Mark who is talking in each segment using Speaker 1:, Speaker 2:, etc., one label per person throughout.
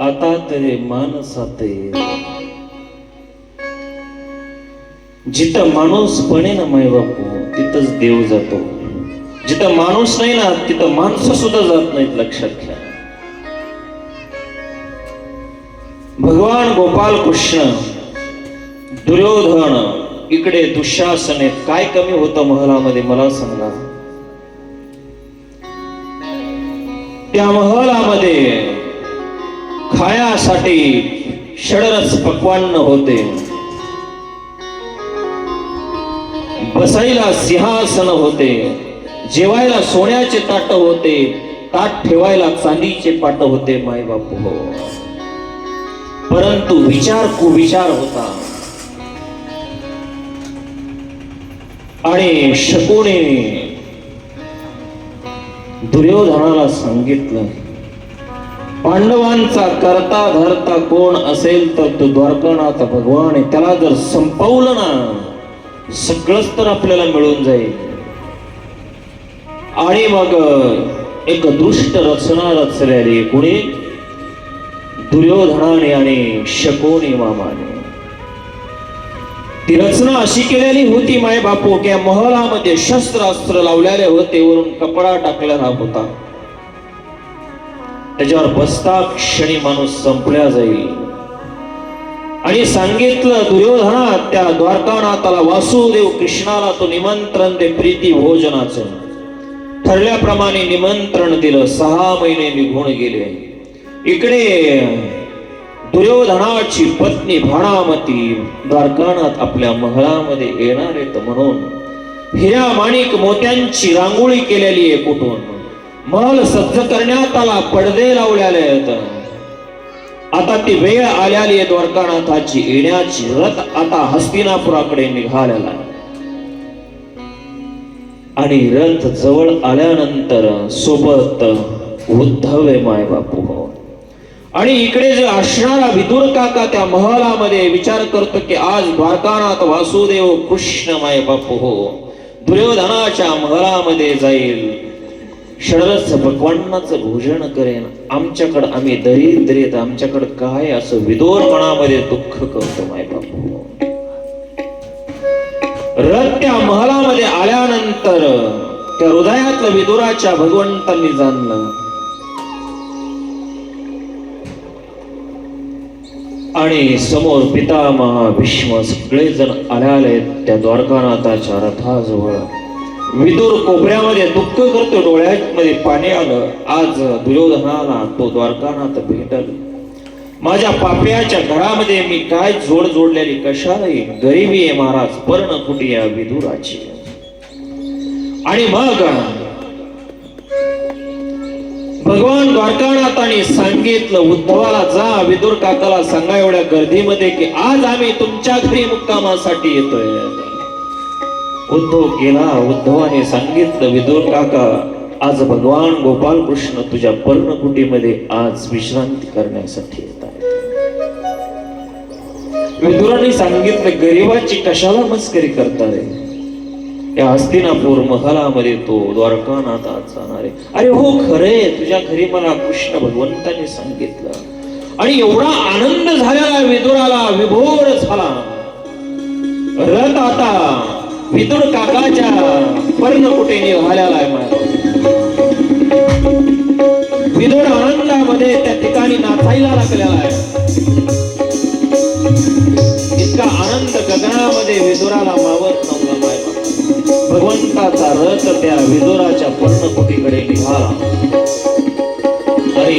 Speaker 1: आता तरी मानसात जिथं माणूस पणे ना माय बापू तिथंच देव जातो। जिथं माणूस नाही ना तिथं माणसं सुद्धा जात नाहीत लक्षात घ्या। भगवान गोपाल कृष्ण दुर्योधन इकडे दुःशासने काय कमी होतं महलामध्ये मला सांगा। त्या महलामध्ये खायासाठी षडरस पक्वान्न होते. बसायला सिंहासन होते. जेवायला सोन्याचे ताट होते. ताट ठेवायला चांदीचे पाट होते माय बापू हो. परंतु विचार कुविचार होता. आणि शकुने दुर्योधनाला सांगितलं पांडवांचा करता धरता कोण असेल तर तो द्वारकानाथ भगवान आहे. त्याला जर संपवलं ना सगळंच तर आपल्याला मिळून जाईल. आणि मग एक दुष्ट रचना रचलेली कुणी? दुर्योधनाने आणि शकोनी मामाने. ती रचना अशी केलेली होती माय बापू की महलामध्ये शस्त्र अस्त्र लावलेले होते वरून कपडा टाकलेला होता. त्याच्यावर बसता क्षणी माणूस संपल्या जाईल. आणि सांगितलं दुर्योधना त्या द्वारकानाथाला वासुदेव कृष्णाला तो निमंत्रण दे प्रीती भोजनाचं. ठरल्याप्रमाणे निमंत्रण दिलं. सहा महिने निघून गेले. इकडे दुर्योधनाची पत्नी भाणामती द्वारकानाथ आपल्या महळामध्ये येणार आहेत म्हणून. हिरा माणिक मोत्यांची रांगोळी केलेली आहे कुठून? महल सज्ज करण्यात आला पडदे लावलेले आहेत. आता ती वेळ आल्याली द्वारकानाथाची. येण्याची रथ आता हस्तिनापुराकडे निघालेला आणि रथ जवळ आल्यानंतर सोबत उद्धव माय बापू हो आणि इकडे जे असणारा विदुर काका त्या महलामध्ये विचार करतो की आज द्वारकानाथ वासुदेव कृष्ण माय बापू हो दुर्योधनाच्या महलामध्ये जाईल. षडरस भगवानाचं भोजन करेन. आमच्याकडं आम्ही दरिद्रेत आमच्याकडं काय असं विदोरपणामध्ये दुःख करतो माय बापू. रथ त्या महलामध्ये आल्यानंतर त्या हृदयातलं विदुराच्या भगवंतांनी जाणलं. आणि समोर पितामहा भीष्म सगळे जण आल्याले त्या द्वारकानाथाच्या रथाजवळ. विदुर कोपऱ्यामध्ये दुःख करतो डोळ्यामध्ये पाणी आलं. आज दुर्योधनाला तो द्वारकानाथ भेटल. माझ्या पाप्याच्या घरामध्ये मी काय जोड जोडलेली कशालाही गरिबी आहे महाराज. पर्ण कुटी या विदुराची. आणि मग भगवान द्वारकानाथाने सांगितलं उद्धवाला जा विदुर काकाला सांगा एवढ्या गर्दीमध्ये की आज आम्ही तुमच्या घरी मुक्कामासाठी येतोय. उद्धव गेला उद्धवाने सांगितलं विदुर काका आज भगवान गोपाल कृष्ण तुझ्या पर्णकुटीमध्ये आज विश्रांती करण्यासाठी येत आहेत. विदुराने सांगितलं गरिबाची कशाला मस्करी करताय? या हस्तिनापूर महालामध्ये तो द्वारकानाथ आज जाणार आहे. अरे हो खरे तुझ्या घरी मला कृष्ण भगवंताने सांगितलं. आणि एवढा आनंद झालेला विदुराला विभोर झाला. रथ आता विदुर काकाच्या पर्णकुटे निघालेला आहे माझा विदुर आनंदामध्ये त्या ठिकाणी नाचायला लागलेला आहे. इतका आनंद गगनामध्ये विदुराला मावत नव्हता माय भगवंताचा रथ त्या विदुराच्या पर्णकुटीकडे निघाला. आणि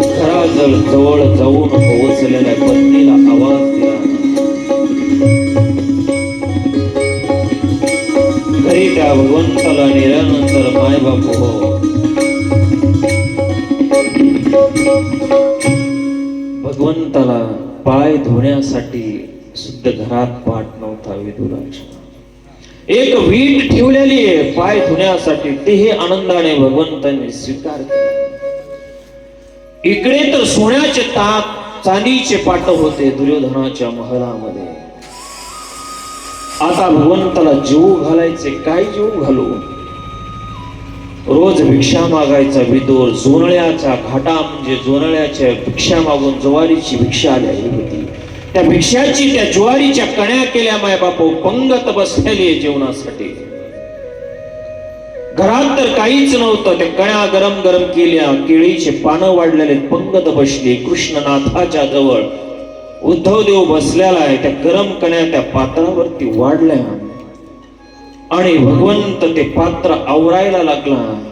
Speaker 1: घराजवळ जवळ जाऊन पोहोचलेल्या पत्नीला आवाज दिला त्या भगवंताला निरानंतर माय बापू हो. भगवंताला पाय धुण्यासाठी सुद्धा घरात पाठ नव्हता विदुराच्या. एक वीट ठेवलेली आहे पाय धुण्यासाठी. तेही आनंदाने भगवंतांनी स्वीकार केला. इकडे तर सोन्याचे ताक चांदीचे पाट होते दुर्योधनाच्या महलामध्ये. आता भगवंताला जीव घालायचे काय जीव घालू? रोज भिक्षा मागायचा विदोर जोनळ्याचा घाटा म्हणजे जोनळ्याच्या भिक्षा मागून ज्वारीची भिक्षा आलेली होती. त्या भिक्षाची त्या ज्वारीच्या कण्या केल्या माय बापू पंगत बसलेली आहे जेवणासाठी. घरात तर काहीच नव्हतं त्या कण्या गरम गरम केल्या केळीचे पानं वाढलेले पंगत बसली कृष्णनाथाच्या जवळ. उद्धव देव बसलेला आहे त्या गरम कण्या त्या पात्रावरती वाढल्या. आणि भगवंत ते पात्र आवरायला लागला.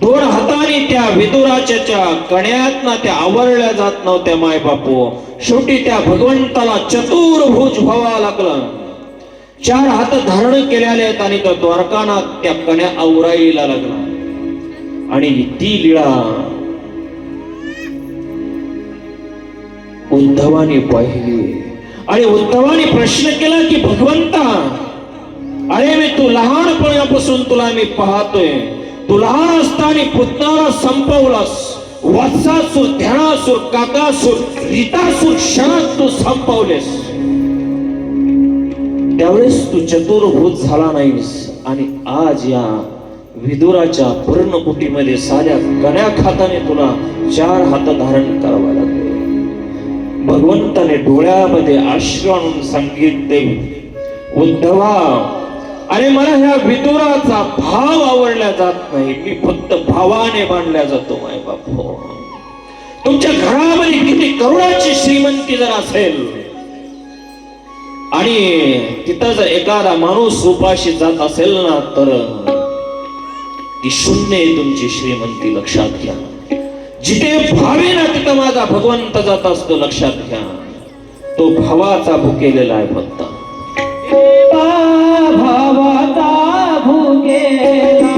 Speaker 1: दोन हाताने त्या विदुराच्या कण्यातना त्या आवरल्या जात नव्हत्या माय बापू शेवटी त्या भगवंताला चतुर्भुज व्हावा लागला. चार हात धारण केलेले आहेत आणि त्या द्वारकानाथ त्या कण्या आवरायला लागला. आणि ती लीळा उद्धवाने पाहिली. आणि उद्धवाने प्रश्न केला की भगवंता अरे मी तू लहानपणापासून तुला मी पाहतोय. तू लहान असताना पुतणाला संपवलास. वत्सासूर ध्यानासूर काकासूर रितासूर क्षणात तू संपवलेस. त्यावेळेस तू चतुर्भूत झाला नाहीस. आणि आज या विदुराच्या पर्णकुटीमध्ये साध्या कण्या खाताने तुला चार हात धारण करावा भगवंताने डोळ्यामध्ये आश्र आणून सांगितले उद्धवा अरे मला ह्या विदुराचा भाव आवडला जात नाही. मी फक्त भावाने मानल्या जातो माय बापू हो. तुमच्या घरामध्ये किती करुणाची श्रीमंती जर असेल आणि तिथं जर एखादा माणूस उपाशी जात असेल ना तर ती शून्य तुमची श्रीमंती लक्षात घ्या. जिथे भावे ना तिथं माझा भगवंत जात असतो लक्षात घ्या. तो भावाचा भुकेलेला आहे फक्त
Speaker 2: भावाचा भुकेला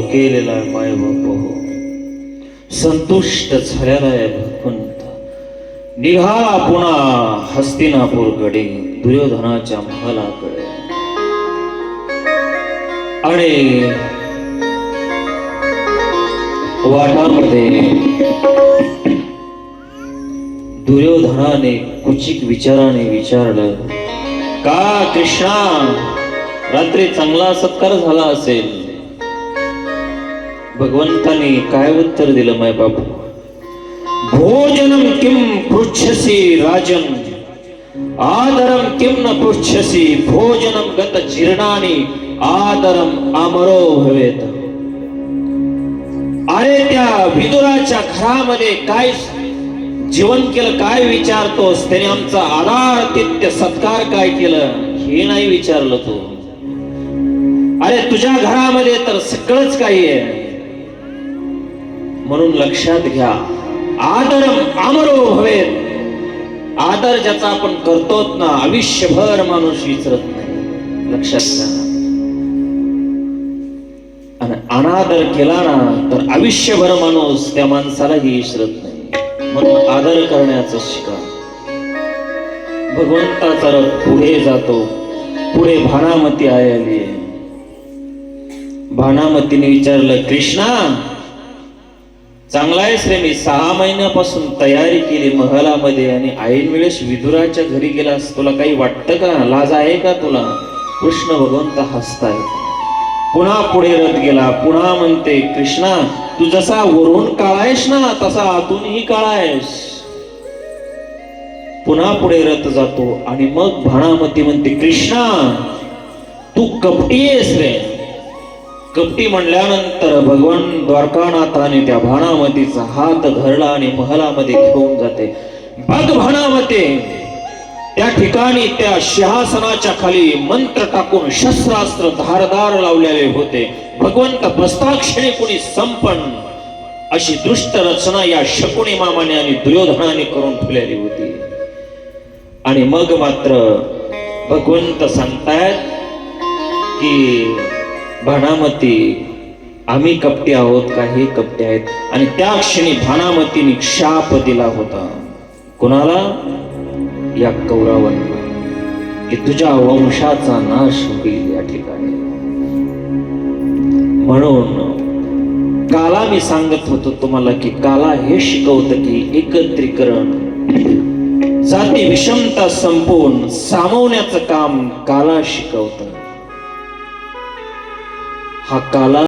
Speaker 2: भावाचा
Speaker 1: केलेला आहे माय बाप संतुष्ट झालेला आहे भगवंत. निघाला पुन्हा हस्तिनापूरकडे दुर्योधनाच्या महालाकडे. आणि वाटामध्ये दुर्योधनाने कुचिक विचाराने विचारलं का कृष्णा रात्री चांगला सत्कार झाला असेल? भगवंताने काय उत्तर दिलं माय बाबू भोजनम किम पृच्छसी राजन आदरम किम न पृच्छसी भोजनम गत जीर्णानी? आदरम अमरो भवेत। अरे त्या विदुराच्या घरामध्ये काय जीवन केलं काय विचारतोस? त्याने आमचा आधार तित्य सत्कार काय केलं? हे नाही विचारलं तू. अरे तुझ्या घरामध्ये तर सगळंच काही आहे. म्हणून लक्षात घ्या. आदर आमरो हवेत आदर ज्याचा आपण करतोच ना आयुष्यभर माणूस विचरत नाही. लक्षात घ्या. आणि अनादर केला ना तर आयुष्यभर माणूस त्या माणसालाही विसरत नाही. म्हणून आदर करण्याचं शिका भगवंताचा रथ पुढे जातो. पुढे भानामती आली भानामतीने विचारलं कृष्णा चांगला आहेस रे मी सहा महिन्यापासून तयारी केली महलामध्ये आणि ऐन वेळेस विदुराच्या घरी गेलास तुला काही वाटतं का? लाज आहे का तुला? कृष्ण भगवंत हसताय. पुन्हा पुढे रथ गेला. पुन्हा म्हणते कृष्णा तू जसा वरून काळायस ना तसा आतूनही काळायस. पुन्हा पुढे रथ जातो आणि मग भाणामती म्हणते कृष्णा तू कपटी आहेस रे. कपटी म्हणल्यानंतर भगवान द्वारकानाथाने त्या भाणामतीचा हात धरला आणि महलामध्ये घेऊन जाते. बघ भाणामते त्या ठिकाणी त्या सिंहासनाच्या खाली मंत्र टाकून शस्त्रास्त्र धारदार लावलेले होते. भगवंत प्रस्ताक्षणी कुणी संपन्न अशी दुष्ट रचना या शकुणी मामाने आणि दुर्योधनाने करून ठेवलेली होती. आणि मग मात्र भगवंत सांगतायत की भानामती आम्ही कपटे आहोत का? हे कपटे आहेत. आणि त्या क्षणी भानामतीने शाप दिला होता. कोणाला? या कौरवांना. की तुझ्या वंशाचा नाश होईल या ठिकाणी. म्हणून काला मी सांगत होतो तुम्हाला की काला हे शिकवतं की एकत्रीकरण. जाती विषमता संपवून सामावण्याचं काम काला शिकवतं. हा काला